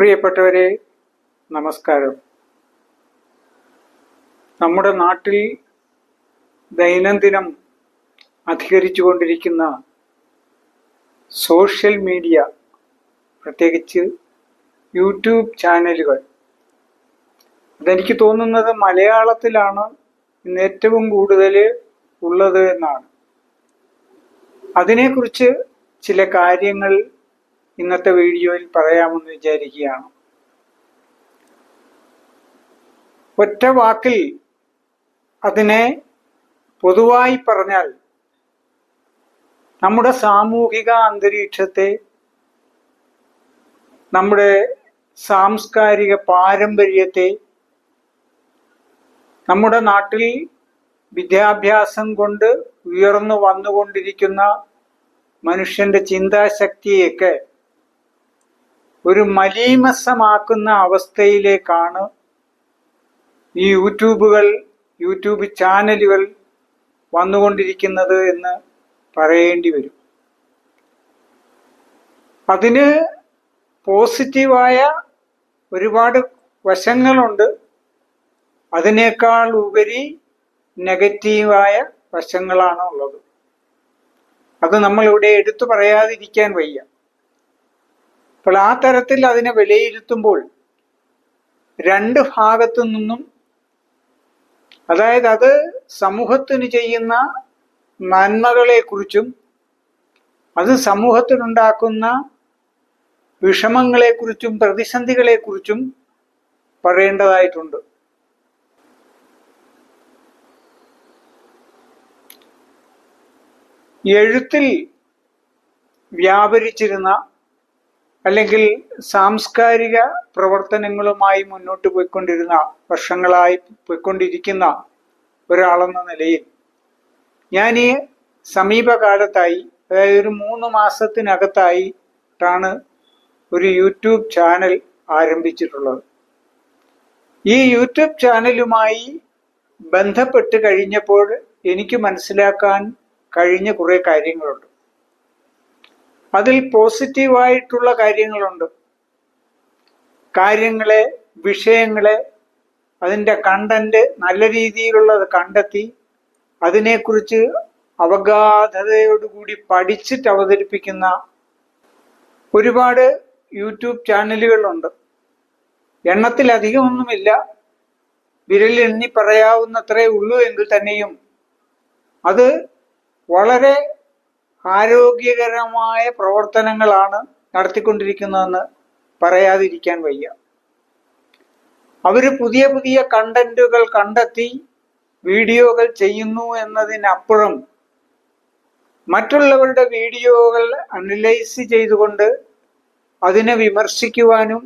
പ്രിയപ്പെട്ടവരെ നമസ്കാരം. നമ്മുടെ നാട്ടിൽ ദൈനംദിനം അധികരിച്ചുകൊണ്ടിരിക്കുന്ന സോഷ്യൽ മീഡിയ പ്രത്യേകിച്ച് യൂട്യൂബ് ചാനലുകൾ. അതെനിക്ക് തോന്നുന്നത് മലയാളത്തിലാണ് ഇന്ന് ഏറ്റവും കൂടുതൽ ഉള്ളത് എന്നാണ്. അതിനെക്കുറിച്ച് ചില കാര്യങ്ങൾ ഇന്നത്തെ വീഡിയോയിൽ പറയാമെന്ന് വിചാരിക്കുകയാണ്. ഒറ്റ വാക്കിൽ അതിനെ പൊതുവായി പറഞ്ഞാൽ നമ്മുടെ സാമൂഹിക അന്തരീക്ഷത്തെ നമ്മുടെ സാംസ്കാരിക പാരമ്പര്യത്തെ നമ്മുടെ നാട്ടിൽ വിദ്യാഭ്യാസം കൊണ്ട് ഉയർന്നു വന്നുകൊണ്ടിരിക്കുന്ന മനുഷ്യന്റെ ചിന്താശക്തിയൊക്കെ ഒരു മലീമസമാക്കുന്ന അവസ്ഥയിലേക്കാണ് ഈ യൂട്യൂബുകൾ യൂട്യൂബ് ചാനലുകൾ വന്നുകൊണ്ടിരിക്കുന്നത് എന്ന് പറയേണ്ടി വരും. അതിന് പോസിറ്റീവായ ഒരുപാട് വശങ്ങളുണ്ട്. അതിനേക്കാൾ ഉപരി നെഗറ്റീവായ വശങ്ങളാണ് ഉള്ളത്. അത് നമ്മളിവിടെ എടുത്തു പറയാതിരിക്കാൻ വയ്യ. അപ്പോൾ ആ തരത്തിൽ അതിനെ വിലയിരുത്തുമ്പോൾ രണ്ട് ഭാഗത്തു നിന്നും അതായത് അത് സമൂഹത്തിന് ചെയ്യുന്ന നന്മകളെക്കുറിച്ചും അത് സമൂഹത്തിനുണ്ടാക്കുന്ന വിഷമങ്ങളെക്കുറിച്ചും പ്രതിസന്ധികളെക്കുറിച്ചും പറയേണ്ടതായിട്ടുണ്ട്. എഴുത്തിൽ വ്യാപരിച്ചിരുന്ന അല്ലെങ്കിൽ സാംസ്കാരിക പ്രവർത്തനങ്ങളുമായി മുന്നോട്ട് പോയിക്കൊണ്ടിരുന്ന വർഷങ്ങളായി പോയിക്കൊണ്ടിരിക്കുന്ന ഒരാളെന്ന നിലയിൽ ഞാൻ ഈ സമീപകാലത്തായി അതായത് ഒരു മൂന്ന് മാസത്തിനകത്തായിട്ടാണ് ഒരു യൂട്യൂബ് ചാനൽ ആരംഭിച്ചിട്ടുള്ളത്. ഈ യൂട്യൂബ് ചാനലുമായി ബന്ധപ്പെട്ട് കഴിഞ്ഞപ്പോൾ എനിക്ക് മനസ്സിലാക്കാൻ കഴിഞ്ഞ കുറേ കാര്യങ്ങളുണ്ട്. അതിൽ പോസിറ്റീവായിട്ടുള്ള കാര്യങ്ങളുണ്ട്. കാര്യങ്ങളെ വിഷയങ്ങളെ അതിന്റെ കണ്ടന്റ് നല്ല രീതിയിലുള്ളത് കണ്ടെത്തി അതിനെക്കുറിച്ച് അവഗാധതയോടുകൂടി പഠിച്ചിട്ട് അവതരിപ്പിക്കുന്ന ഒരുപാട് യൂട്യൂബ് ചാനലുകളുണ്ട്. എണ്ണത്തിലധികമൊന്നുമില്ല. വിരലെണ്ണി പറയാവുന്നത്രേ ഉള്ളൂ എങ്കിൽ തന്നെയും. അത് വളരെ ആരോഗ്യകരമായ പ്രവർത്തനങ്ങളാണ് നടത്തിക്കൊണ്ടിരിക്കുന്നതെന്ന് പറയാതിരിക്കാൻ വയ്യ. അവർ പുതിയ പുതിയ കണ്ടന്റുകൾ കണ്ടെത്തി വീഡിയോകൾ ചെയ്യുന്നു എന്നതിനപ്പുറം മറ്റുള്ളവരുടെ വീഡിയോകൾ അനലൈസ് ചെയ്തുകൊണ്ട് അതിനെ വിമർശിക്കുവാനും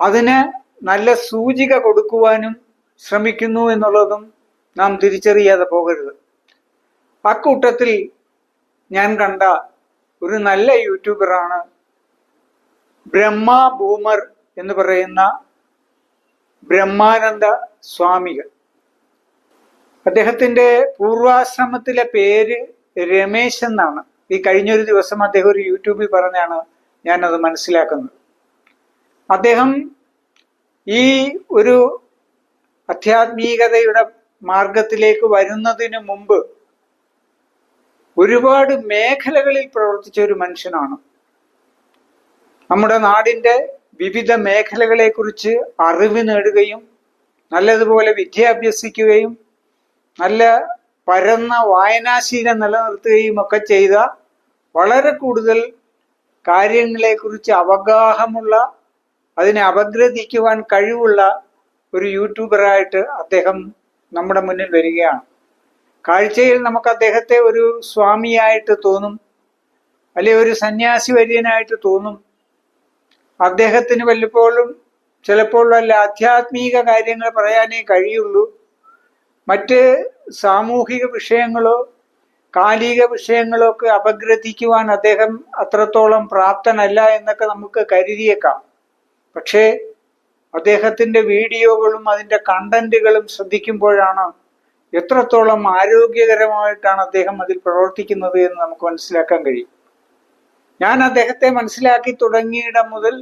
അതിന് നല്ല സൂചിക കൊടുക്കുവാനും ശ്രമിക്കുന്നു എന്നുള്ളതും നാം തിരിച്ചറിയാതെ പോകരുത്. അക്കൂട്ടത്തിൽ ഞാൻ കണ്ട ഒരു നല്ല യൂട്യൂബറാണ് ബ്രഹ്മ ബൂമർ എന്ന് പറയുന്ന ബ്രഹ്മാനന്ദ സ്വാമികൾ. അദ്ദേഹത്തിന്റെ പൂർവാശ്രമത്തിലെ പേര് രമേശ് എന്നാണ്. ഈ കഴിഞ്ഞൊരു ദിവസം അദ്ദേഹം ഒരു യൂട്യൂബിൽ പറഞ്ഞാണ് ഞാനത് മനസ്സിലാക്കുന്നത്. അദ്ദേഹം ഈ ഒരു അധ്യാത്മികതയുടെ മാർഗത്തിലേക്ക് വരുന്നതിന് മുമ്പ് ഒരുപാട് മേഖലകളിൽ പ്രവർത്തിച്ച ഒരു മനുഷ്യനാണ്. നമ്മുടെ നാടിന്റെ വിവിധ മേഖലകളെ കുറിച്ച് അറിവ് നേടുകയും നല്ലതുപോലെ വിദ്യ അഭ്യസിക്കുകയും നല്ല പരന്ന വായനാശീലം നിലനിർത്തുകയും ഒക്കെ ചെയ്ത വളരെ കൂടുതൽ കാര്യങ്ങളെ കുറിച്ച് അവഗാഹമുള്ള അതിനെ അപഗ്രഥിക്കുവാൻ കഴിവുള്ള ഒരു യൂട്യൂബറായിട്ട് അദ്ദേഹം നമ്മുടെ മുന്നിൽ വരികയാണ്. കാഴ്ചയിൽ നമുക്ക് അദ്ദേഹത്തെ ഒരു സ്വാമിയായിട്ട് തോന്നും അല്ലെങ്കിൽ ഒരു സന്യാസി വര്യനായിട്ട് തോന്നും. അദ്ദേഹത്തിന് വല്ലപ്പോഴും ചിലപ്പോൾ വല്ല ആധ്യാത്മിക കാര്യങ്ങൾ പറയാനേ കഴിയുള്ളൂ. മറ്റ് സാമൂഹിക വിഷയങ്ങളോ കാലിക വിഷയങ്ങളോ ഒക്കെ അപഗ്രഥിക്കുവാൻ അദ്ദേഹം അത്രത്തോളം പ്രാപ്തനല്ല എന്നൊക്കെ നമുക്ക് കരുതിയേക്കാം. പക്ഷേ അദ്ദേഹത്തിന്റെ വീഡിയോകളും അതിന്റെ കണ്ടന്റുകളും ശ്രദ്ധിക്കുമ്പോഴാണ് എത്രത്തോളം ആരോഗ്യകരമായിട്ടാണ് അദ്ദേഹം അതിൽ പ്രവർത്തിക്കുന്നത് എന്ന് നമുക്ക് മനസ്സിലാക്കാൻ കഴിയും. ഞാൻ അദ്ദേഹത്തെ മനസ്സിലാക്കി തുടങ്ങിയിടം മുതൽ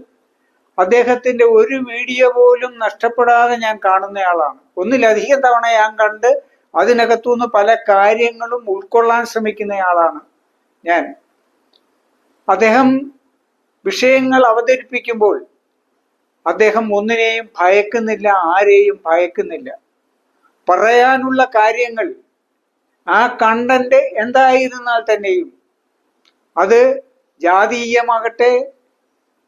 അദ്ദേഹത്തിന്റെ ഒരു വീഡിയോ പോലും നഷ്ടപ്പെടാതെ ഞാൻ കാണുന്നയാളാണ്. ഒന്നിലധികം തവണ ഞാൻ കണ്ട് അതിനകത്തുനിന്ന് പല കാര്യങ്ങളും ഉൾക്കൊള്ളാൻ ശ്രമിക്കുന്നയാളാണ് ഞാൻ. അദ്ദേഹം വിഷയങ്ങൾ അവതരിപ്പിക്കുമ്പോൾ അദ്ദേഹം ഒന്നിനെയും ഭയക്കുന്നില്ല ആരെയും ഭയക്കുന്നില്ല. പറയാനുള്ള കാര്യങ്ങൾ ആ കണ്ടന്റ് എന്തായിരുന്നാൽ തന്നെയും അത് ജാതീയമാകട്ടെ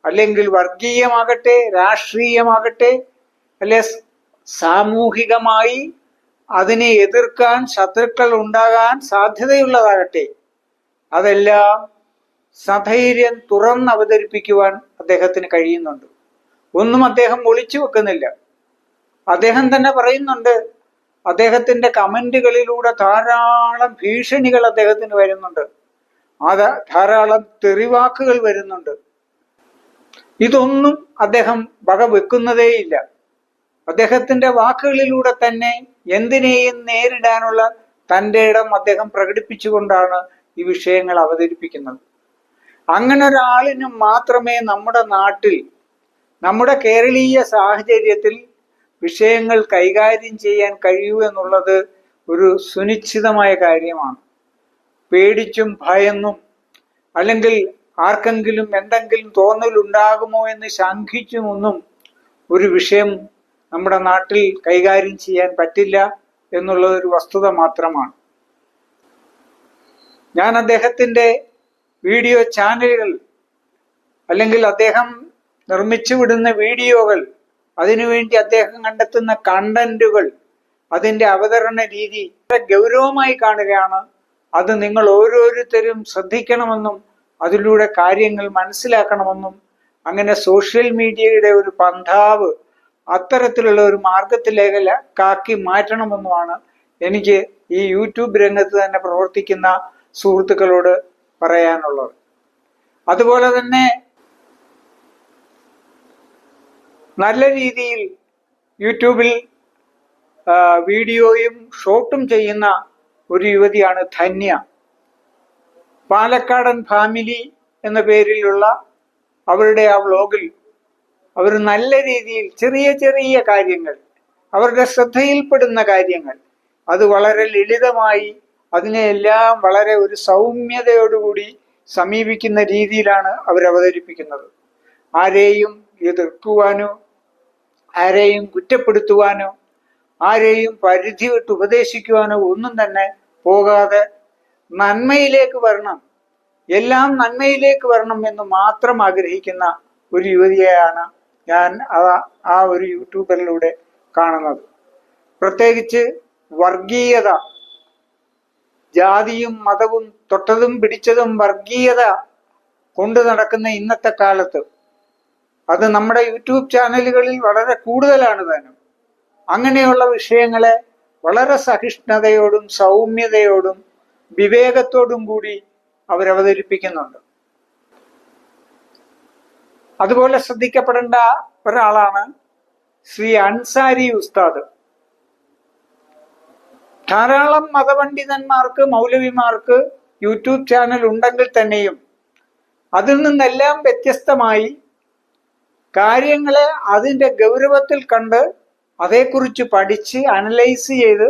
അല്ലെങ്കിൽ വർഗീയമാകട്ടെ രാഷ്ട്രീയമാകട്ടെ അല്ലെ സാമൂഹികമായി അതിനെ എതിർക്കാൻ ശത്രുക്കൾ ഉണ്ടാകാൻ സാധ്യതയുള്ളതാകട്ടെ. അതെല്ലാം സധൈര്യം തുറന്ന് അവതരിപ്പിക്കുവാൻ അദ്ദേഹത്തിന് കഴിയുന്നുണ്ട്. ഒന്നും അദ്ദേഹം ഒളിച്ചു വെക്കുന്നില്ല. അദ്ദേഹം തന്നെ പറയുന്നുണ്ട് അദ്ദേഹത്തിന്റെ കമന്റുകളിലൂടെ ധാരാളം ഭീഷണികൾ അദ്ദേഹത്തിന് വരുന്നുണ്ട്. അത് ധാരാളം തെറിവാക്കുകൾ വരുന്നുണ്ട്. ഇതൊന്നും അദ്ദേഹം വകവെക്കുന്നതേയില്ല അദ്ദേഹത്തിന്റെ വാക്കുകളിലൂടെ തന്നെ എന്തിനേയും നേരിടാനുള്ള തന്റെ ഇടം അദ്ദേഹം പ്രകടിപ്പിച്ചുകൊണ്ടാണ് ഈ വിഷയങ്ങൾ അവതരിപ്പിക്കുന്നത്. അങ്ങനെ ഒരാളിന് മാത്രമേ നമ്മുടെ നാട്ടിൽ നമ്മുടെ കേരളീയ സാഹചര്യത്തിൽ വിഷയങ്ങൾ കൈകാര്യം ചെയ്യാൻ കഴിയൂ എന്നുള്ളത് ഒരു സുനിശ്ചിതമായ കാര്യമാണ്. പേടിച്ചും ഭയന്നും അല്ലെങ്കിൽ ആർക്കെങ്കിലും എന്തെങ്കിലും തോന്നലുണ്ടാകുമോ എന്ന് ശങ്കിച്ചുമൊന്നും ഒരു വിഷയം നമ്മുടെ നാട്ടിൽ കൈകാര്യം ചെയ്യാൻ പറ്റില്ല എന്നുള്ളത് ഒരു വസ്തുത മാത്രമാണ്. ഞാൻ അദ്ദേഹത്തിന്റെ വീഡിയോ ചാനലുകൾ അല്ലെങ്കിൽ അദ്ദേഹം നിർമ്മിച്ചു വിടുന്ന വീഡിയോകൾ അതിനുവേണ്ടി അദ്ദേഹം കണ്ടെത്തുന്ന കണ്ടന്റുകൾ അതിന്റെ അവതരണ രീതി ഗൗരവമായി കാണുകയാണ്. അത് നിങ്ങൾ ഓരോരുത്തരും ശ്രദ്ധിക്കണമെന്നും അതിലൂടെ കാര്യങ്ങൾ മനസ്സിലാക്കണമെന്നും അങ്ങനെ സോഷ്യൽ മീഡിയയുടെ ഒരു പന്ഥാവ് അത്തരത്തിലുള്ള ഒരു മാർഗത്തിലേഖല കാക്കി മാറ്റണമെന്നുമാണ് എനിക്ക് ഈ യൂട്യൂബ് രംഗത്ത് തന്നെ പ്രവർത്തിക്കുന്ന സുഹൃത്തുക്കളോട് പറയാനുള്ളത്. അതുപോലെ തന്നെ നല്ല രീതിയിൽ യൂട്യൂബിൽ വീഡിയോയും ഷോട്ടും ചെയ്യുന്ന ഒരു യുവതിയാണ് ധന്യ. പാലക്കാടൻ ഫാമിലി എന്ന പേരിലുള്ള അവരുടെ ആ വ്ലോഗിൽ അവർ നല്ല രീതിയിൽ ചെറിയ ചെറിയ കാര്യങ്ങൾ അവരുടെ ശ്രദ്ധയിൽപ്പെടുന്ന കാര്യങ്ങൾ അത് വളരെ ലളിതമായി അതിനെയെല്ലാം വളരെ ഒരു സൗമ്യതയോടുകൂടി സമീപിക്കുന്ന രീതിയിലാണ് അവർ അവതരിപ്പിക്കുന്നത് ആരെയും എതിർക്കുവാനോ ആരെയും കുറ്റപ്പെടുത്തുവാനോ ആരെയും പരിധി വിട്ട് ഉപദേശിക്കുവാനോ ഒന്നും തന്നെ പോകാതെ നന്മയിലേക്ക് വരണം എല്ലാം നന്മയിലേക്ക് വരണം എന്ന് മാത്രം ആഗ്രഹിക്കുന്ന ഒരു യുവതിയെയാണ് ഞാൻ ആ ഒരു യൂട്യൂബറിലൂടെ കാണുന്നത്. പ്രത്യേകിച്ച് വർഗീയത ജാതിയും മതവും തൊട്ടതും പിടിച്ചതും വർഗീയത കൊണ്ടു നടക്കുന്ന ഇന്നത്തെ കാലത്ത് അത് നമ്മുടെ യൂട്യൂബ് ചാനലുകളിൽ വളരെ കൂടുതലാണ് താനും അങ്ങനെയുള്ള വിഷയങ്ങളെ വളരെ സഹിഷ്ണുതയോടും സൗമ്യതയോടും വിവേകത്തോടും കൂടി അവരവതരിപ്പിക്കുന്നുണ്ട്. അതുപോലെ ശ്രദ്ധിക്കപ്പെടേണ്ട ഒരാളാണ് ശ്രീ അൻസാരി ഉസ്താദ്. ധാരാളം മതപണ്ഡിതന്മാർക്ക് മൗലവിമാർക്ക് യൂട്യൂബ് ചാനൽ ഉണ്ടെങ്കിൽ തന്നെയും അതിൽ നിന്നെല്ലാം വ്യത്യസ്തമായി കാര്യങ്ങളെ അതിന്റെ ഗൗരവത്തിൽ കണ്ട് അതേക്കുറിച്ച് പഠിച്ച് അനലൈസ് ചെയ്ത്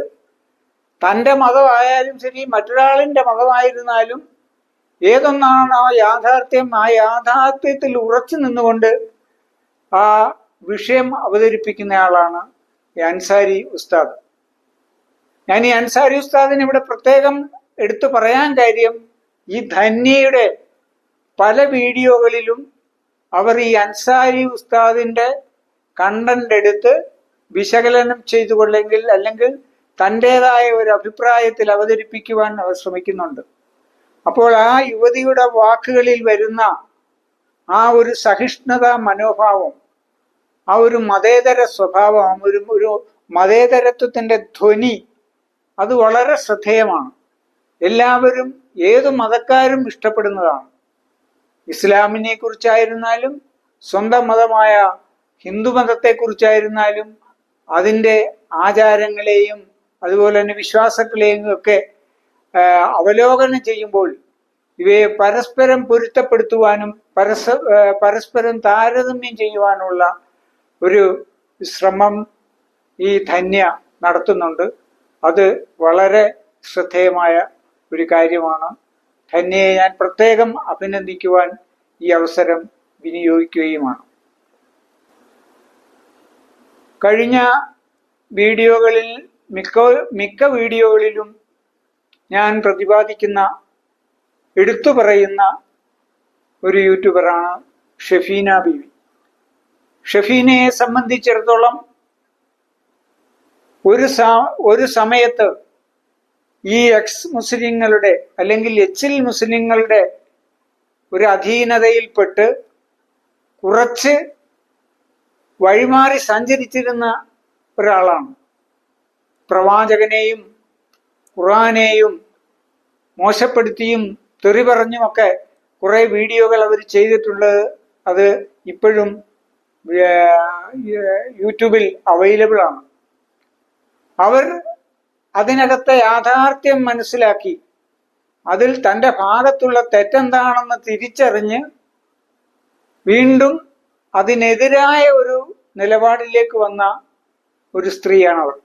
തന്റെ മതമായാലും ശരി മറ്റൊരാളിന്റെ മതമായിരുന്നാലും ഏതൊന്നാണ് ആ യാഥാർത്ഥ്യം ആ യാഥാർത്ഥ്യത്തിൽ ഉറച്ചു നിന്നുകൊണ്ട് ആ വിഷയം അവതരിപ്പിക്കുന്നയാളാണ് അൻസാരി ഉസ്താദ്. ഞാൻ ഈ അൻസാരി ഉസ്താദിന് ഇവിടെ പ്രത്യേകം എടുത്തു പറയാൻ കാര്യം ഈ ധന്യയുടെ പല വീഡിയോകളിലും അവർ ഈ അൻസാരി ഉസ്താദിന്റെ കണ്ടന്റ് എടുത്ത് വിശകലനം ചെയ്തുകൊള്ളെങ്കിൽ അല്ലെങ്കിൽ തന്റെതായ ഒരു അഭിപ്രായത്തിൽ അവതരിപ്പിക്കുവാൻ അവർ ശ്രമിക്കുന്നുണ്ട്. അപ്പോൾ ആ യുവതിയുടെ വാക്കുകളിൽ വരുന്ന ആ ഒരു സഹിഷ്ണുത മനോഭാവം ആ ഒരു മതേതര സ്വഭാവം ഒരു ഒരു മതേതരത്വത്തിന്റെ ധ്വനി അത് വളരെ ശ്രദ്ധേയമാണ്. എല്ലാവരും ഏത് മതക്കാരും ഇഷ്ടപ്പെടുന്നതാണ്. ഇസ്ലാമിനെ കുറിച്ചായിരുന്നാലും സ്വന്തം മതമായ ഹിന്ദു മതത്തെക്കുറിച്ചായിരുന്നാലും അതിന്റെ ആചാരങ്ങളെയും അതുപോലെ തന്നെ വിശ്വാസങ്ങളെയും ഒക്കെ അവലോകനം ചെയ്യുമ്പോൾ ഇവയെ പരസ്പരം പൊരുത്തപ്പെടുത്തുവാനും പരസ പരസ്പരം താരതമ്യം ചെയ്യുവാനുള്ള ഒരു ശ്രമം ഈ ധന്യ നടത്തുന്നുണ്ട്. അത് വളരെ ശ്രദ്ധേയമായ ഒരു കാര്യമാണ്. ധന്യയെ ഞാൻ പ്രത്യേകം അഭിനന്ദിക്കുവാൻ ഈ അവസരം വിനിയോഗിക്കുകയുമാണ്. കഴിഞ്ഞ വീഡിയോകളിൽ മിക്ക മിക്ക വീഡിയോകളിലും ഞാൻ പ്രതിപാദിക്കുന്ന എടുത്തു പറയുന്ന ഒരു യൂട്യൂബറാണ് ഷെഫീന ബീവി. ഷെഫീനയെ സംബന്ധിച്ചിടത്തോളം ഒരു ഒരു സമയത്ത് ഈ എക്സ് മുസ്ലിങ്ങളുടെ അല്ലെങ്കിൽ എച്ചിൽ മുസ്ലിങ്ങളുടെ ഒരു അധീനതയിൽപ്പെട്ട് കുറച്ച് വഴിമാറി സഞ്ചരിച്ചിരുന്ന ഒരാളാണ്. പ്രവാചകനെയും ഖുറാനെയും മോശപ്പെടുത്തിയും തെറി പറഞ്ഞുമൊക്കെ കുറെ വീഡിയോകൾ അവർ ചെയ്തിട്ടുള്ളത് അത് ഇപ്പോഴും യൂട്യൂബിൽ അവൈലബിൾ ആണ്. അവർ അതിനകത്തെ യാഥാർത്ഥ്യം മനസ്സിലാക്കി. അതിൽ തന്റെ ഭാഗത്തുള്ള തെറ്റെന്താണെന്ന് തിരിച്ചറിഞ്ഞ് വീണ്ടും അതിനെതിരായ ഒരു നിലപാടിലേക്ക് വന്ന ഒരു സ്ത്രീയാണ് അവർ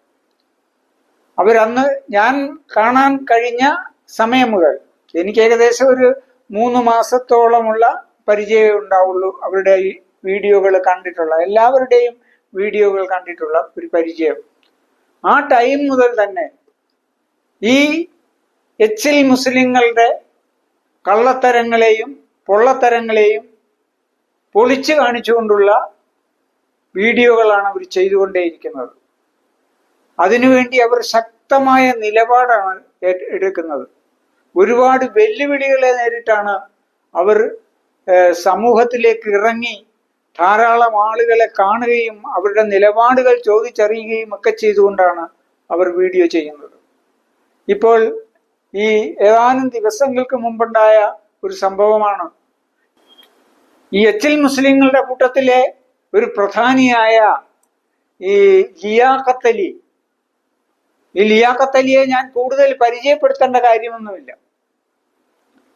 അവരന്ന് ഞാൻ കാണാൻ കഴിഞ്ഞ സമയം മുതൽ എനിക്ക് ഏകദേശം ഒരു മൂന്ന് മാസത്തോളമുള്ള പരിചയം ഉണ്ടാവുള്ളൂ അവരുടെ വീഡിയോകൾ കണ്ടിട്ടുള്ള എല്ലാവരുടെയും വീഡിയോകൾ കണ്ടിട്ടുള്ള ഒരു പരിചയം. ആ ടൈം മുതൽ തന്നെ ഈ എച്ചിൽ മുസ്ലിങ്ങളുടെ കള്ളത്തരങ്ങളെയും പൊള്ളത്തരങ്ങളെയും പൊളിച്ചു കാണിച്ചുകൊണ്ടുള്ള വീഡിയോകളാണ് അവർ ചെയ്തുകൊണ്ടേയിരിക്കുന്നത്. അതിനുവേണ്ടി അവർ ശക്തമായ നിലപാടാണ് എടുക്കുന്നത്. ഒരുപാട് വെല്ലുവിളികളെ നേരിട്ടാണ് അവർ സമൂഹത്തിലേക്ക് ഇറങ്ങി ധാരാളം ആളുകളെ കാണുകയും അവരുടെ നിലപാടുകൾ ചോദിച്ചറിയുകയും ഒക്കെ ചെയ്തുകൊണ്ടാണ് അവർ വീഡിയോ ചെയ്യുന്നത്. ഇപ്പോൾ ഈ ഏതാനും ദിവസങ്ങൾക്ക് മുമ്പുണ്ടായ ഒരു സംഭവമാണ്. ഈ എച്ചിൽ മുസ്ലിങ്ങളുടെ കൂട്ടത്തിലെ ഒരു പ്രധാനിയായ ഈ ലിയാഖത്തലി. ഈ ലിയാഖത്തലിയെ ഞാൻ കൂടുതൽ പരിചയപ്പെടുത്തേണ്ട കാര്യമൊന്നുമില്ല.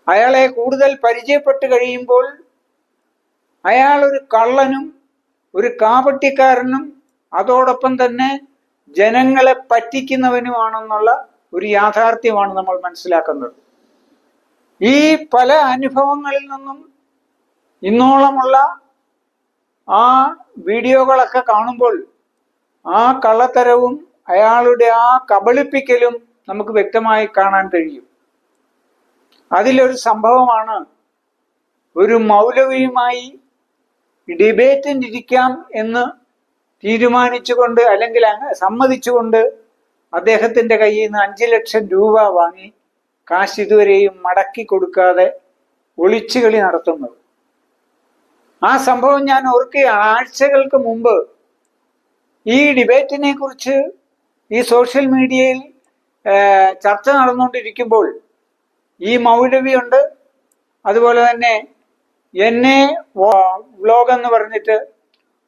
അയാളെ കൂടുതൽ പരിചയപ്പെട്ട് കഴിയുമ്പോൾ അയാൾ ഒരു കള്ളനും ഒരു കാപട്ടിക്കാരനും അതോടൊപ്പം തന്നെ ജനങ്ങളെ പറ്റിക്കുന്നവനുമാണെന്നുള്ള ഒരു യാഥാർത്ഥ്യമാണ് നമ്മൾ മനസ്സിലാക്കുന്നത്. ഈ പല അനുഭവങ്ങളിൽ നിന്നും ഇന്നോളമുള്ള ആ വീഡിയോകളൊക്കെ കാണുമ്പോൾ ആ കള്ളത്തരവും അയാളുടെ ആ കബളിപ്പിക്കലും നമുക്ക് വ്യക്തമായി കാണാൻ കഴിയും. അതിലൊരു സംഭവമാണ് ഒരു മൗലവിയുമായി ഡിബേറ്റിനിരിക്കാം എന്ന് തീരുമാനിച്ചുകൊണ്ട് അല്ലെങ്കിൽ സമ്മതിച്ചുകൊണ്ട് അദ്ദേഹത്തിന്റെ കയ്യിൽ നിന്ന് അഞ്ചു ലക്ഷം രൂപ വാങ്ങി കാശ് ഇതുവരെയും മടക്കി കൊടുക്കാതെ ഒളിച്ചുകളി നടത്തുന്നത്. ആ സംഭവം ഞാൻ ഓർക്കുകയാണ് ആഴ്ചകൾക്ക് മുമ്പ് ഈ ഡിബേറ്റിനെ കുറിച്ച് ഈ സോഷ്യൽ മീഡിയയിൽ ചർച്ച നടന്നുകൊണ്ടിരിക്കുമ്പോൾ ഈ മൗലവിയുണ്ട് അതുപോലെ തന്നെ എന്നെ വ്ലോഗ് എന്ന് പറഞ്ഞിട്ട്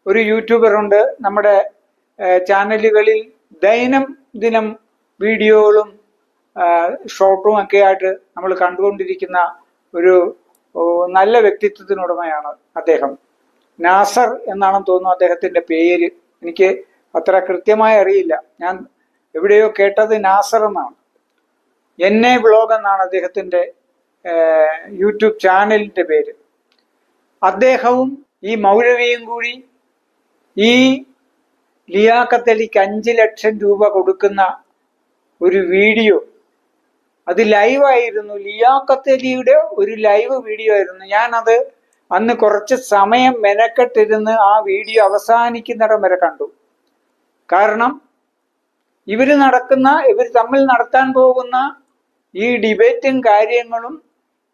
ഒരു യൂട്യൂബറുണ്ട് നമ്മുടെ ആ, ചാനലുകളിൽ ദൈനംദിനം വീഡിയോകളും ഷോട്ടും ഒക്കെ ആയിട്ട് നമ്മൾ കണ്ടുകൊണ്ടിരിക്കുന്ന ഒരു നല്ല വ്യക്തിത്വത്തിനുടമയാണ് അദ്ദേഹം. നാസർ എന്നാണെന്ന് തോന്നുന്നു അദ്ദേഹത്തിന്റെ പേര്. എനിക്ക് അത്ര കൃത്യമായി അറിയില്ല. ഞാൻ എവിടെയോ കേട്ടത് നാസർ എന്നാണ്. എന്നെ ബ്ലോഗ് എന്നാണ് അദ്ദേഹത്തിന്റെ യൂട്യൂബ് ചാനലിന്റെ പേര്. അദ്ദേഹവും ഈ മൗലവിയും കൂടി ഈ ലിയാഖത്തലിക്ക് അഞ്ച് ലക്ഷം രൂപ കൊടുക്കുന്ന ഒരു വീഡിയോ. അത് ലൈവായിരുന്നു. ലിയാക്കത്തലിയുടെ ഒരു ലൈവ് വീഡിയോ ആയിരുന്നു. ഞാനത് അന്ന് കുറച്ച് സമയം മെനക്കെട്ടിരുന്ന് ആ വീഡിയോ അവസാനിക്കുന്നിടം വരെ കണ്ടു. കാരണം ഇവർ നടക്കുന്ന ഇവർ തമ്മിൽ നടത്താൻ പോകുന്ന ഈ ഡിബേറ്റും കാര്യങ്ങളും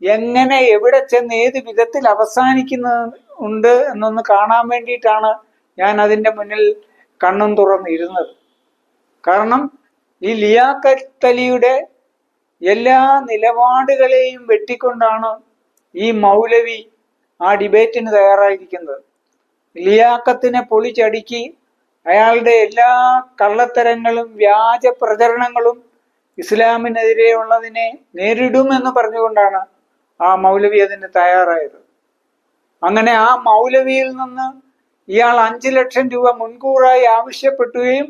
എങ്ങനെ എവിടെ ചെന്ന് ഏത് വിധത്തിൽ അവസാനിക്കുന്ന ഉണ്ട് എന്നൊന്ന് കാണാൻ വേണ്ടിയിട്ടാണ് ഞാൻ അതിന്റെ മുന്നിൽ കണ്ണും തുറന്നിരുന്നത് കാരണം ഈ ലിയാക്കത്തലിയുടെ എല്ലാ നിലപാടുകളെയും വെട്ടിക്കൊണ്ടാണ് ഈ മൗലവി ആ ഡിബേറ്റിന് തയ്യാറായിരിക്കുന്നത്. ലിയാക്കത്തിനെ പൊളിച്ചടുക്കി അയാളുടെ എല്ലാ കള്ളത്തരങ്ങളും വ്യാജ പ്രചരണങ്ങളും ഇസ്ലാമിനെതിരെയുള്ളതിനെ നേരിടുമെന്ന് പറഞ്ഞുകൊണ്ടാണ് ആ മൗലവി അതിന് തയ്യാറായത്. അങ്ങനെ ആ മൗലവിയിൽ നിന്ന് ഇയാൾ അഞ്ചു ലക്ഷം രൂപ മുൻകൂറായി ആവശ്യപ്പെട്ടുകയും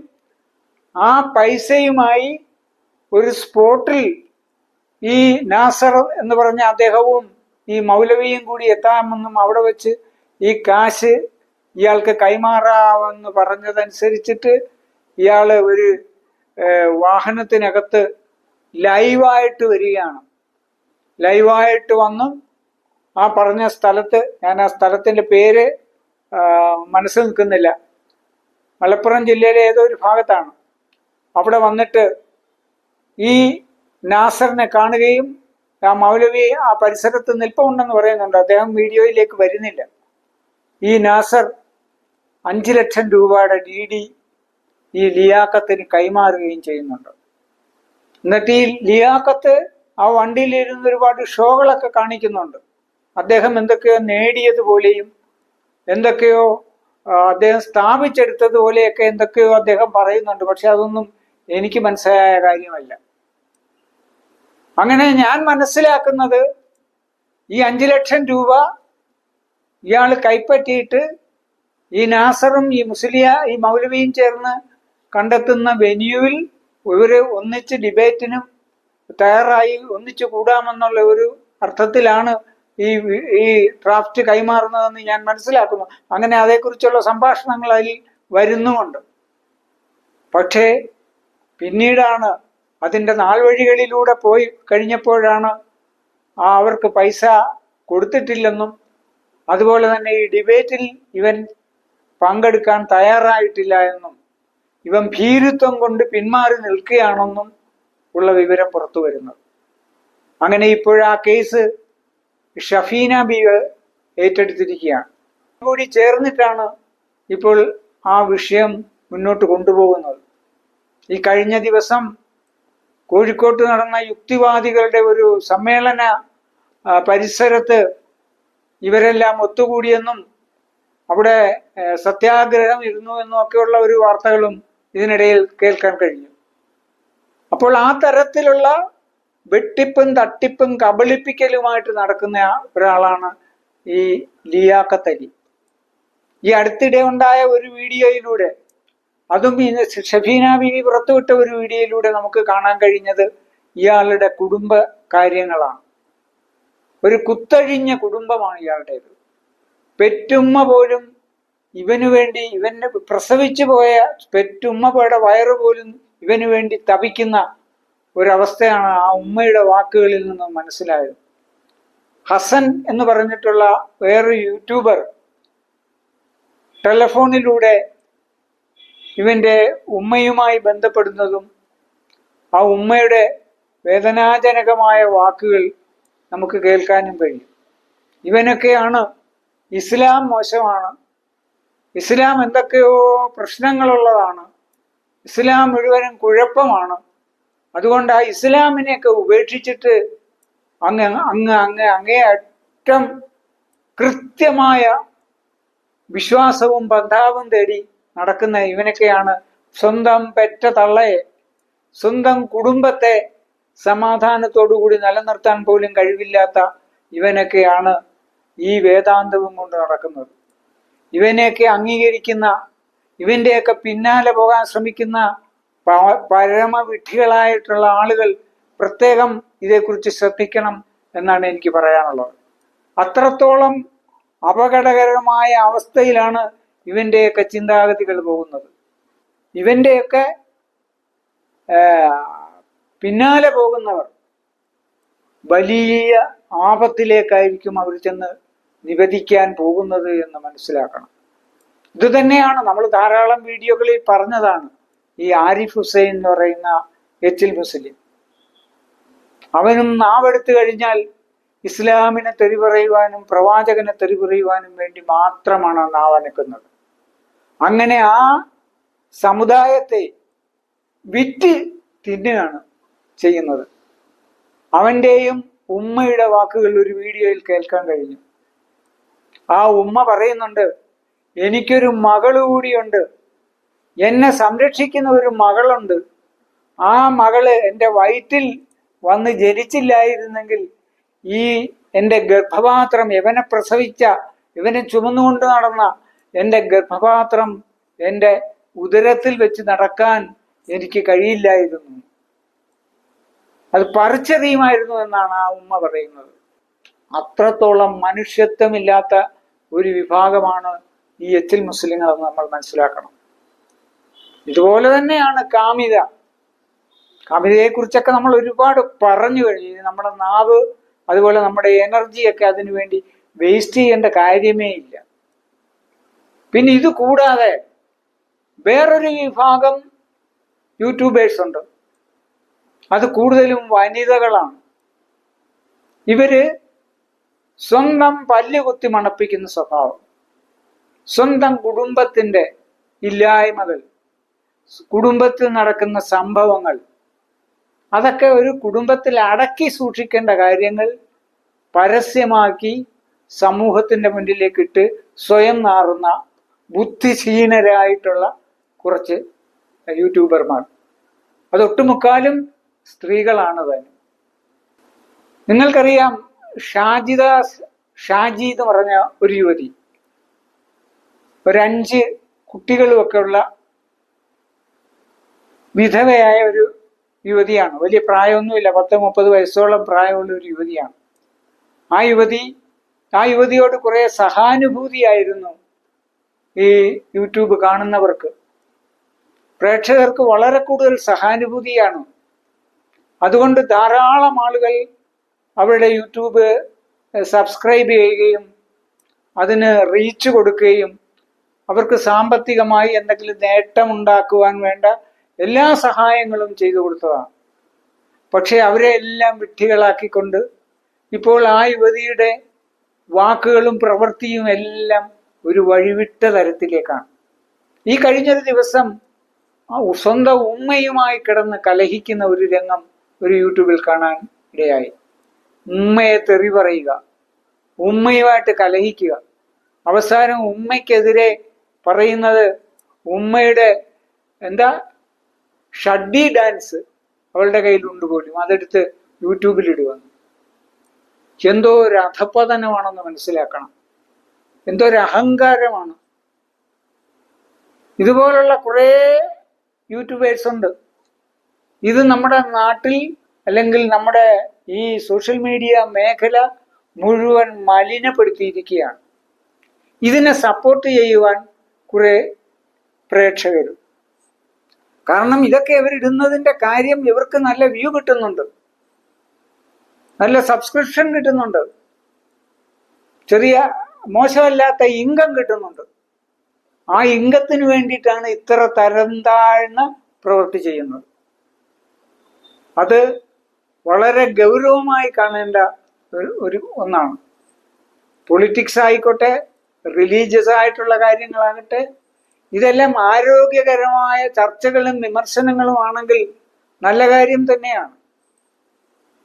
ആ പൈസയുമായി ഒരു സ്പോട്ടിൽ ഈ നാസർ എന്ന് പറഞ്ഞ അദ്ദേഹവും ഈ മൗലവിയും കൂടി എത്താമെന്നും അവിടെ വെച്ച് ഈ കാശ് ഇയാൾക്ക് കൈമാറാമെന്ന് പറഞ്ഞതനുസരിച്ചിട്ട് ഇയാൾ ഒരു വാഹനത്തിനകത്ത് ലൈവായിട്ട് വരികയാണ്. ലൈവായിട്ട് വന്നു ആ പറഞ്ഞ സ്ഥലത്ത് ഞാൻ ആ സ്ഥലത്തിന്റെ പേര് മനസ്സിൽ നിൽക്കുന്നില്ല. മലപ്പുറം ജില്ലയിലെ ഏതോ ഒരു ഭാഗത്താണ്. അവിടെ വന്നിട്ട് ഈ നാസറിനെ കാണുകയും ആ മൗലവി ആ പരിസരത്ത് നിൽപ്പമുണ്ടെന്ന് പറയുന്നുണ്ട്. അദ്ദേഹം വീഡിയോയിലേക്ക് വരുന്നില്ല. ഈ നാസർ അഞ്ച് ലക്ഷം രൂപയുടെ ഡി ഡി ഈ ലിയാക്കത്തിന് കൈമാറുകയും ചെയ്യുന്നുണ്ട്. എന്നിട്ട് ഈ ലിയാക്കത്ത് ആ വണ്ടിയിലിരുന്ന് ഒരുപാട് ഷോകളൊക്കെ കാണിക്കുന്നുണ്ട്. അദ്ദേഹം എന്തൊക്കെയോ നേടിയതുപോലെയും എന്തൊക്കെയോ അദ്ദേഹം സ്ഥാപിച്ചെടുത്തതുപോലെയൊക്കെ എന്തൊക്കെയോ അദ്ദേഹം പറയുന്നുണ്ട്. പക്ഷെ അതൊന്നും എനിക്ക് മനസ്സിലായ കാര്യമല്ല. അങ്ങനെ ഞാൻ മനസ്സിലാക്കുന്നത് ഈ അഞ്ചു ലക്ഷം രൂപ ഇയാൾ കൈപ്പറ്റിയിട്ട് ഈ നാസറും ഈ മുസ്ലിയ ഈ മൗലവിയും ചേർന്ന് കണ്ടെത്തുന്ന വെന്യൂവിൽ ഇവർ ഒന്നിച്ച് ഡിബേറ്റിനും തയ്യാറായി ഒന്നിച്ചു കൂടാമെന്നുള്ള ഒരു അർത്ഥത്തിലാണ് ഈ ഈ ഡ്രാഫ്റ്റ് കൈമാറുന്നതെന്ന് ഞാൻ മനസ്സിലാക്കുന്നു. അങ്ങനെ അതേക്കുറിച്ചുള്ള സംഭാഷണങ്ങൾ അതിൽ വരുന്നുമുണ്ട്. പക്ഷേ പിന്നീടാണ് അതിന്റെ നാൾവഴികളിലൂടെ പോയി കഴിഞ്ഞപ്പോഴാണ് അവർക്ക് പൈസ കൊടുത്തിട്ടില്ലെന്നും അതുപോലെ തന്നെ ഈ ഡിബേറ്റിൽ ഇവൻ പങ്കെടുക്കാൻ തയ്യാറായിട്ടില്ല എന്നും ഇവൻ ഭീരുത്വം കൊണ്ട് പിന്മാറി നിൽക്കുകയാണെന്നും ഉള്ള വിവരം പുറത്തു വരുന്നത്. അങ്ങനെ ഇപ്പോഴാ കേസ് ഷഫീന ബീവ് ഏറ്റെടുത്തിരിക്കുകയാണ്. കൂടി ചേർന്നിട്ടാണ് ഇപ്പോൾ ആ വിഷയം മുന്നോട്ട് കൊണ്ടുപോകുന്നത്. ഈ കഴിഞ്ഞ ദിവസം കോഴിക്കോട്ട് നടന്ന യുക്തിവാദികളുടെ ഒരു സമ്മേളന പരിസരത്ത് ഇവരെല്ലാം ഒത്തുകൂടിയെന്നും അവിടെ സത്യാഗ്രഹം ഇരുന്നു എന്നും ഒക്കെയുള്ള ഒരു വാർത്തകളും ഇതിനിടയിൽ കേൾക്കാൻ കഴിഞ്ഞു അപ്പോൾ ആ തരത്തിലുള്ള വെട്ടിപ്പും തട്ടിപ്പും കബളിപ്പിക്കലുമായിട്ട് നടക്കുന്ന ഒരാളാണ് ഈ ലിയാക്കത്തലി ഈ അടുത്തിടെ ഉണ്ടായ ഒരു വീഡിയോയിലൂടെ അതും ഈ ഷഫീന ബിവി പുറത്തുവിട്ട ഒരു വീഡിയോയിലൂടെ നമുക്ക് കാണാൻ കഴിഞ്ഞത് ഇയാളുടെ കുടുംബ കാര്യങ്ങളാണ്. ഒരു കുത്തഴിഞ്ഞ കുടുംബമാണ് ഇയാളുടേത്. പെറ്റുമ്മ പോലും ഇവനു വേണ്ടി ഇവന് പ്രസവിച്ചു പോയ പെറ്റുമ്മ പോയുടെ വയറ് പോലും ഇവനു വേണ്ടി തപിക്കുന്ന ഒരവസ്ഥയാണ് ആ ഉമ്മയുടെ വാക്കുകളിൽ നിന്ന് മനസ്സിലായത്. ഹസൻ എന്ന് പറഞ്ഞിട്ടുള്ള വേറൊരു യൂട്യൂബർ ടെലഫോണിലൂടെ ഇവന്റെ ഉമ്മയുമായി ബന്ധപ്പെടുന്നതും ആ ഉമ്മയുടെ വേദനാജനകമായ വാക്കുകൾ നമുക്ക് കേൾക്കാനും കഴിയും. ഇവനൊക്കെയാണ് ഇസ്ലാം മോശമാണ്. ഇസ്ലാം എന്തൊക്കെയോ പ്രശ്നങ്ങളുള്ളതാണ്. ഇസ്ലാം മുഴുവനും കുഴപ്പമാണ്. അതുകൊണ്ട് ആ ഇസ്ലാമിനെയൊക്കെ ഉപേക്ഷിച്ചിട്ട് അങ്ങ് അങ്ങ് അങ്ങ് അങ്ങേയറ്റം കൃത്യമായ വിശ്വാസവും ബന്ധാവും തേടി നടക്കുന്ന ഇവനൊക്കെയാണ് സ്വന്തം പെറ്റ തള്ളയെ സ്വന്തം കുടുംബത്തെ സമാധാനത്തോടുകൂടി നിലനിർത്താൻ പോലും കഴിവില്ലാത്ത ഇവനൊക്കെയാണ് ഈ വേദാന്തവും കൊണ്ട് നടക്കുന്നത്. ഇവനെയൊക്കെ അംഗീകരിക്കുന്ന ഇവന്റെയൊക്കെ പിന്നാലെ പോകാൻ ശ്രമിക്കുന്ന പ- പരമവിഡ്ഢികളായിട്ടുള്ള ആളുകൾ പ്രത്യേകം ഇതേക്കുറിച്ച് ശ്രദ്ധിക്കണം എന്നാണ് എനിക്ക് പറയാനുള്ളത്. അത്രത്തോളം അപകടകരമായ അവസ്ഥയിലാണ് ഇവന്റെയൊക്കെ ചിന്താഗതികൾ പോകുന്നത്. ഇവന്റെയൊക്കെ ആ, പിന്നാലെ പോകുന്നവർ വലിയ ആപത്തിലേക്കായിരിക്കും അവർ ചെന്ന് നിവധിക്കാൻ പോകുന്നത് എന്ന് മനസ്സിലാക്കണം. ഇത് തന്നെയാണ് നമ്മൾ ധാരാളം വീഡിയോകളിൽ പറഞ്ഞതാണ്. ഈ ആരിഫ് ഹുസൈൻ എന്ന് പറയുന്ന എച്ചിൽ മുസ്ലിം. അവനും നാവെടുത്തു കഴിഞ്ഞാൽ ഇസ്ലാമിനെ തെറി പറയുവാനും പ്രവാചകനെ തെറി പറയുവാനും വേണ്ടി മാത്രമാണ് നാവ് അനക്കുന്നത്. അങ്ങനെ ആ സമുദായത്തെ വിറ്റ് തിന്നുകയാണ് ചെയ്യുന്നത്. അവന്റെയും ഉമ്മയുടെ വാക്കുകൾ ഒരു വീഡിയോയിൽ കേൾക്കാൻ കഴിഞ്ഞു. ആ ഉമ്മ പറയുന്നുണ്ട് എനിക്കൊരു മകൾ കൂടിയുണ്ട്. എന്നെ സംരക്ഷിക്കുന്ന ഒരു മകളുണ്ട്. ആ മകൾ എന്റെ വയറ്റിൽ വന്ന് ജനിച്ചില്ലായിരുന്നെങ്കിൽ ഈ എന്റെ ഗർഭപാത്രം ഇവനെ പ്രസവിച്ച ഇവനെ ചുമന്നുകൊണ്ട് നടന്ന എന്റെ ഗർഭപാത്രം എന്റെ ഉദരത്തിൽ വെച്ച് നടക്കാൻ എനിക്ക് കഴിയില്ലായിരുന്നു. അത് പറിച്ചെറിയുമായിരുന്നു എന്നാണ് ആ ഉമ്മ പറയുന്നത്. അത്രത്തോളം മനുഷ്യത്വമില്ലാത്ത ഒരു വിഭാഗമാണ് ഈ എച്ചിൽ മുസ്ലിങ്ങൾ നമ്മൾ മനസ്സിലാക്കണം. ഇതുപോലെ തന്നെയാണ് കാമിത. കാമിതയെ കുറിച്ചൊക്കെ നമ്മൾ ഒരുപാട് പറഞ്ഞു കഴിഞ്ഞു. നമ്മുടെ നാവ് അതുപോലെ നമ്മുടെ എനർജിയൊക്കെ അതിനു വേണ്ടി വേസ്റ്റ് ചെയ്യേണ്ട കാര്യമേ ഇല്ല. പിന്നെ ഇത് കൂടാതെ വേറൊരു വിഭാഗം യൂട്യൂബേഴ്സ് ഉണ്ട്. അത് കൂടുതലും വനിതകളാണ്. ഇവർ സ്വന്തം പല്ലുകുത്തി മണപ്പിക്കുന്ന സ്വഭാവം. സ്വന്തം കുടുംബത്തിന്റെ ഇല്ലായ്മകൾ. കുടുംബത്തിൽ നടക്കുന്ന സംഭവങ്ങൾ. അതൊക്കെ ഒരു കുടുംബത്തിൽ അടക്കി സൂക്ഷിക്കേണ്ട കാര്യങ്ങൾ പരസ്യമാക്കി സമൂഹത്തിന്റെ മുന്നിലേക്കിട്ട് സ്വയം നാറുന്ന ബുദ്ധിഹീനരായിട്ടുള്ള കുറച്ച് യൂട്യൂബർമാർ. അതൊട്ടുമുക്കാലും സ്ത്രീകളാണ് തന്നെ. നിങ്ങൾക്കറിയാം ഷാജിദ ഷാജി എന്ന് പറഞ്ഞ ഒരു യുവതി ഒരഞ്ച് കുട്ടികളുമൊക്കെ ഉള്ള വിധവയായ ഒരു യുവതിയാണ്. വലിയ പ്രായമൊന്നുമില്ല. പത്ത് മുപ്പത് വയസ്സോളം പ്രായമുള്ള ഒരു യുവതിയാണ്. ആ യുവതി ആ യുവതിയോട് കുറെ സഹാനുഭൂതിയായിരുന്നു ഈ യൂട്യൂബ് കാണുന്നവർക്ക്. പ്രേക്ഷകർക്ക് വളരെ കൂടുതൽ സഹാനുഭൂതിയാണ്. അതുകൊണ്ട് ധാരാളം ആളുകൾ അവരുടെ യൂട്യൂബ് സബ്സ്ക്രൈബ് ചെയ്യുകയും അതിന് റീച്ച് കൊടുക്കുകയും അവർക്ക് സാമ്പത്തികമായി എന്തെങ്കിലും നേട്ടം ഉണ്ടാക്കുവാൻ വേണ്ട എല്ലാ സഹായങ്ങളും ചെയ്തു കൊടുത്തതാണ്. പക്ഷെ അവരെ എല്ലാം വിഡ്ഢികളാക്കിക്കൊണ്ട് ഇപ്പോൾ ആ യുവതിയുടെ വാക്കുകളും പ്രവൃത്തിയും എല്ലാം ഒരു വഴിവിട്ട തരത്തിലേക്കാണ്. ഈ കഴിഞ്ഞൊരു ദിവസം സ്വന്തം ഉമ്മയുമായി കിടന്ന് കലഹിക്കുന്ന ഒരു രംഗം ഒരു യൂട്യൂബിൽ കാണാൻ ഇടയായി. ഉമ്മയെ തെറി പറയുക ഉമ്മയുമായിട്ട് കലഹിക്കുക. അവസാനം ഉമ്മയ്ക്കെതിരെ പറയുന്നത് ഉമ്മയുടെ എന്താ ഷഡ്ഡി ഡാൻസ് അവളുടെ കയ്യിലുണ്ട് പോലും. അതെടുത്ത് യൂട്യൂബിൽ ഇടുക എന്തോ ഒരു അധപ്പതനമാണെന്ന് മനസ്സിലാക്കണം. എന്തോ ഒരു അഹങ്കാരമാണ്. ഇതുപോലുള്ള കുറേ യൂട്യൂബേഴ്സ് ഉണ്ട്. ഇത് നമ്മുടെ നാട്ടിൽ അല്ലെങ്കിൽ നമ്മുടെ ഈ സോഷ്യൽ മീഡിയ മേഖല മുഴുവൻ മലിനപ്പെടുത്തിയിരിക്കുകയാണ്. ഇതിനെ സപ്പോർട്ട് ചെയ്യുവാൻ കുറേ പ്രേക്ഷകരും കാരണം ഇതൊക്കെ ഇവരിടുന്നതിന്റെ കാര്യം ഇവർക്ക് നല്ല വ്യൂ കിട്ടുന്നുണ്ട്. നല്ല സബ്സ്ക്രിപ്ഷൻ കിട്ടുന്നുണ്ട്. ചെറിയ മോശമല്ലാത്ത ഇൻകം കിട്ടുന്നുണ്ട്. ആ ഇംഗത്തിന് വേണ്ടിയിട്ടാണ് ഇത്ര തരം താഴ്ന്ന പ്രവൃത്തി ചെയ്യുന്നത്. അത് വളരെ ഗൗരവമായി കാണേണ്ട ഒരു- ഒന്നാണ്. പൊളിറ്റിക്സ് ആയിക്കോട്ടെ റിലീജിയസ് ആയിട്ടുള്ള കാര്യങ്ങളാകട്ടെ ഇതെല്ലാം ആരോഗ്യകരമായ ചർച്ചകളും വിമർശനങ്ങളും ആണെങ്കിൽ നല്ല കാര്യം തന്നെയാണ്.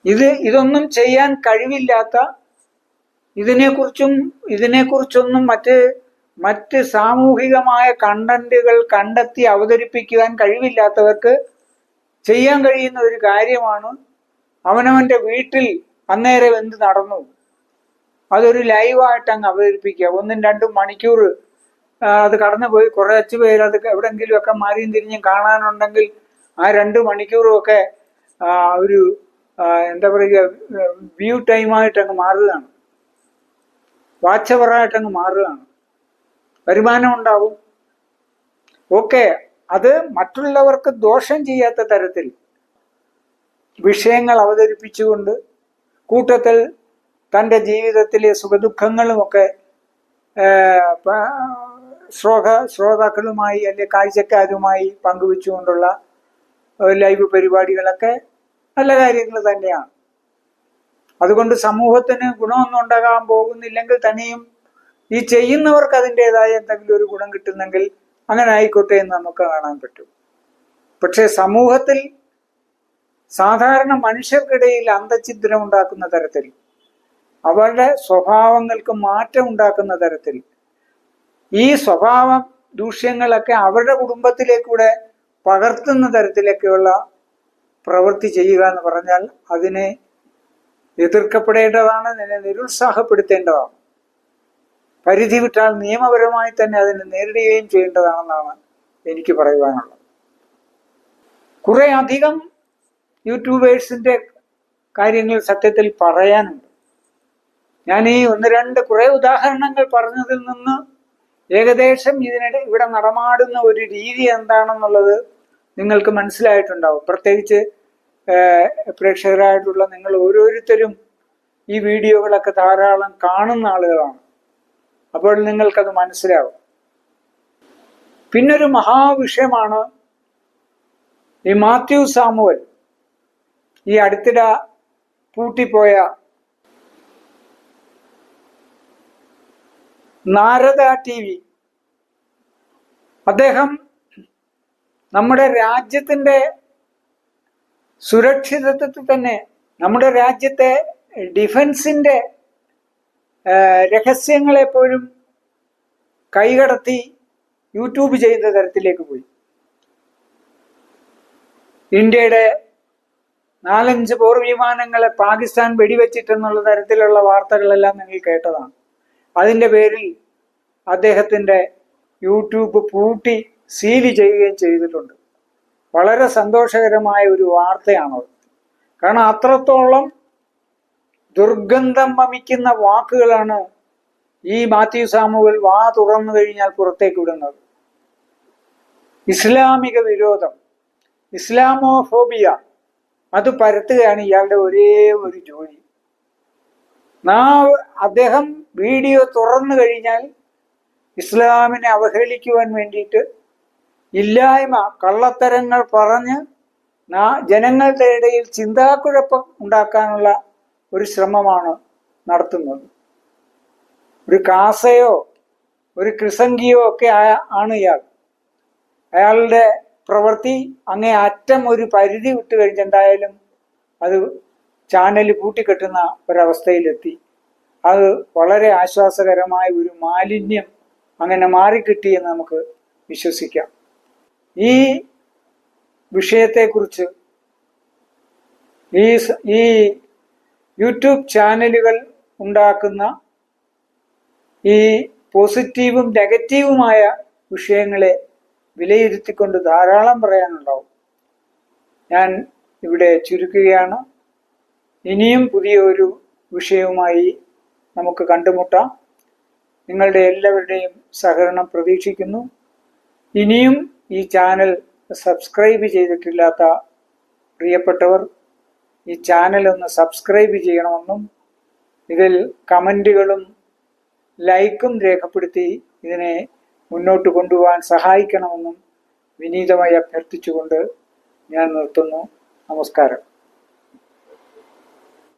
ഇത് ഇതൊന്നും ചെയ്യാൻ കഴിവില്ലാത്ത ഇതിനെക്കുറിച്ചും ഇതിനെക്കുറിച്ചൊന്നും മറ്റ് മറ്റ് സാമൂഹികമായ കണ്ടന്റുകൾ കണ്ടെത്തി അവതരിപ്പിക്കുവാൻ കഴിവില്ലാത്തവർക്ക് ചെയ്യാൻ കഴിയുന്ന ഒരു കാര്യമാണ് അവനവന്റെ വീട്ടിൽ അന്നേരം എന്ത് നടന്നു? അതൊരു ലൈവായിട്ട് അങ്ങ് അവതരിപ്പിക്കുക. ഒന്നും രണ്ടും മണിക്കൂർ അത് കടന്നുപോയി. കുറച്ച് പേര് അത് എവിടെങ്കിലും ഒക്കെ മാറിയും തിരിഞ്ഞും കാണാനുണ്ടെങ്കിൽ ആ രണ്ട് മണിക്കൂറും ഒക്കെ ഒരു എന്താ പറയുക വ്യൂ ടൈമായിട്ട് അങ്ങ് മാറുകയാണ്. വാച്ച് അവറായിട്ട് അങ്ങ് മാറുകയാണ്. വരുമാനം ഉണ്ടാവും. ഓക്കെ അത് മറ്റുള്ളവർക്ക് ദോഷം ചെയ്യാത്ത തരത്തിൽ വിഷയങ്ങൾ അവതരിപ്പിച്ചുകൊണ്ട് കൂട്ടത്തിൽ തന്റെ ജീവിതത്തിലെ സുഖദുഃഖങ്ങളുമൊക്കെ ശ്രോത ശ്രോതാക്കളുമായി അല്ലെ കാഴ്ചക്കാരുമായി പങ്കുവെച്ചുകൊണ്ടുള്ള ലൈവ് പരിപാടികളൊക്കെ നല്ല കാര്യങ്ങൾ തന്നെയാണ്. അതുകൊണ്ട് സമൂഹത്തിന് ഗുണമൊന്നും ഉണ്ടാകാൻ പോകുന്നില്ലെങ്കിൽ തന്നെയും ഈ ചെയ്യുന്നവർക്ക് അതിന്റെതായ എന്തെങ്കിലും ഒരു ഗുണം കിട്ടുന്നെങ്കിൽ അങ്ങനെ ആയിക്കോട്ടെ എന്ന് നമുക്ക് കാണാൻ പറ്റും. പക്ഷേ സമൂഹത്തിൽ സാധാരണ മനുഷ്യർക്കിടയിൽ അന്തഛിദ്രം ഉണ്ടാക്കുന്ന തരത്തിൽ അവരുടെ സ്വഭാവങ്ങൾക്ക് മാറ്റം ഉണ്ടാക്കുന്ന തരത്തിൽ ഈ സ്വഭാവ ദൂഷ്യങ്ങളൊക്കെ അവരുടെ കുടുംബത്തിലേക്കൂടെ പകർത്തുന്ന തരത്തിലൊക്കെയുള്ള പ്രവൃത്തി ചെയ്യുക എന്ന് പറഞ്ഞാൽ അതിനെ എതിർക്കപ്പെടേണ്ടതാണ് നിന്നെ നിരുത്സാഹപ്പെടുത്തേണ്ടതാണ്. പരിധി വിട്ടാൽ നിയമപരമായി തന്നെ അതിനെ നേരിടുകയും ചെയ്യേണ്ടതാണെന്നാണ് എനിക്ക് പറയുവാനുള്ളത്. കുറെ അധികം യൂട്യൂബേഴ്സിന്റെ കാര്യങ്ങൾ സത്യത്തിൽ പറയാനുണ്ട്. ഞാൻ ഈ ഒന്ന് രണ്ട് കുറെ ഉദാഹരണങ്ങൾ പറഞ്ഞതിൽ നിന്ന് ഏകദേശം ഇതിനിടെ ഇവിടെ നടമാടുന്ന ഒരു രീതി എന്താണെന്നുള്ളത് നിങ്ങൾക്ക് മനസ്സിലായിട്ടുണ്ടാവും. പ്രത്യേകിച്ച് പ്രേക്ഷകരായിട്ടുള്ള നിങ്ങൾ ഓരോരുത്തരും ഈ വീഡിയോകളൊക്കെ ധാരാളം കാണുന്ന ആളുകളാണ്. അപ്പോൾ നിങ്ങൾക്കത് മനസ്സിലാവും. പിന്നൊരു മഹാവിഷയമാണ് ഈ മാത്യു സാമുവൽ ഈ അടുത്തിട പൂട്ടിപ്പോയ നാരദ ടി വി. അദ്ദേഹം നമ്മുടെ രാജ്യത്തിന്റെ സുരക്ഷിതത്വത്തിൽ തന്നെ നമ്മുടെ രാജ്യത്തെ ഡിഫൻസിന്റെ രഹസ്യങ്ങളെപ്പോഴും കൈകടത്തി യൂട്യൂബ് ചെയ്യുന്ന തരത്തിലേക്ക് പോയി. ഇന്ത്യയുടെ നാലഞ്ച് പോർ വിമാനങ്ങളെ പാകിസ്ഥാൻ വെടിവെച്ചിട്ടെന്നുള്ള തരത്തിലുള്ള വാർത്തകളെല്ലാം നിങ്ങൾ കേട്ടതാണ്. അതിന്റെ പേരിൽ അദ്ദേഹത്തിന്റെ യൂട്യൂബ് പൂട്ടി സീൽ ചെയ്യുകയും ചെയ്തിട്ടുണ്ട്. വളരെ സന്തോഷകരമായ ഒരു വാർത്തയാണത്. കാരണം അത്രത്തോളം ദുർഗന്ധം വമിക്കുന്ന വാക്കുകളാണ് ഈ മാത്യു സാമുവൽ വാ തുറന്നു കഴിഞ്ഞാൽ പുറത്തേക്ക് വിടുന്നത്. ഇസ്ലാമിക വിരോധം ഇസ്ലാമോഫോബിയ അത് പരത്തുകയാണ് ഇയാളുടെ ഒരേ ഒരു ജോലി. നാ അദ്ദേഹം വീഡിയോ തുറന്നു കഴിഞ്ഞാൽ ഇസ്ലാമിനെ അവഹേളിക്കുവാൻ വേണ്ടിയിട്ട് ഇല്ലായ്മ കള്ളത്തരങ്ങൾ പറഞ്ഞ് ജനങ്ങളുടെ ഇടയിൽ ചിന്താക്കുഴപ്പം ഉണ്ടാക്കാനുള്ള ഒരു ശ്രമമാണ് നടത്തുന്നത്. ഒരു കാസയോ ഒരു ക്രിസംഗിയോ ഒക്കെ ആണ് ഇയാൾ. അയാളുടെ പ്രവൃത്തി അങ്ങേ അറ്റം ഒരു പരിധി വിട്ടു കഴിഞ്ഞെന്തായാലും അത് ചാനൽ പൂട്ടിക്കെട്ടുന്ന ഒരവസ്ഥയിലെത്തി. അത് വളരെ ആശ്വാസകരമായ ഒരു മാലിന്യം അങ്ങനെ മാറിക്കിട്ടി എന്ന് നമുക്ക് വിശ്വസിക്കാം. ഈ വിഷയത്തെക്കുറിച്ച് ഈ ഈ യൂട്യൂബ് ചാനലുകൾ ഉണ്ടാക്കുന്ന ഈ പോസിറ്റീവും നെഗറ്റീവുമായ വിഷയങ്ങളെ വിലയിരുത്തിക്കൊണ്ട് ധാരാളം പറയാനുണ്ടാവും. ഞാൻ ഇവിടെ ചുരുക്കുകയാണ്. ഇനിയും പുതിയ ഒരു വിഷയവുമായി നമുക്ക് കണ്ടുമുട്ടാം. നിങ്ങളുടെ എല്ലാവരുടെയും സഹകരണം പ്രതീക്ഷിക്കുന്നു. ഇനിയും ഈ ചാനൽ സബ്സ്ക്രൈബ് ചെയ്തിട്ടില്ലാത്ത പ്രിയപ്പെട്ടവർ ഈ ചാനൽ ഒന്ന് സബ്സ്ക്രൈബ് ചെയ്യണമെന്നും ഇതിൽ കമന്റുകളും ലൈക്കും രേഖപ്പെടുത്തി ഇതിനെ മുന്നോട്ട് കൊണ്ടുപോകാൻ സഹായിക്കണമെന്നും വിനീതമായി അഭ്യർത്ഥിച്ചുകൊണ്ട് ഞാൻ നിർത്തുന്നു. നമസ്കാരം.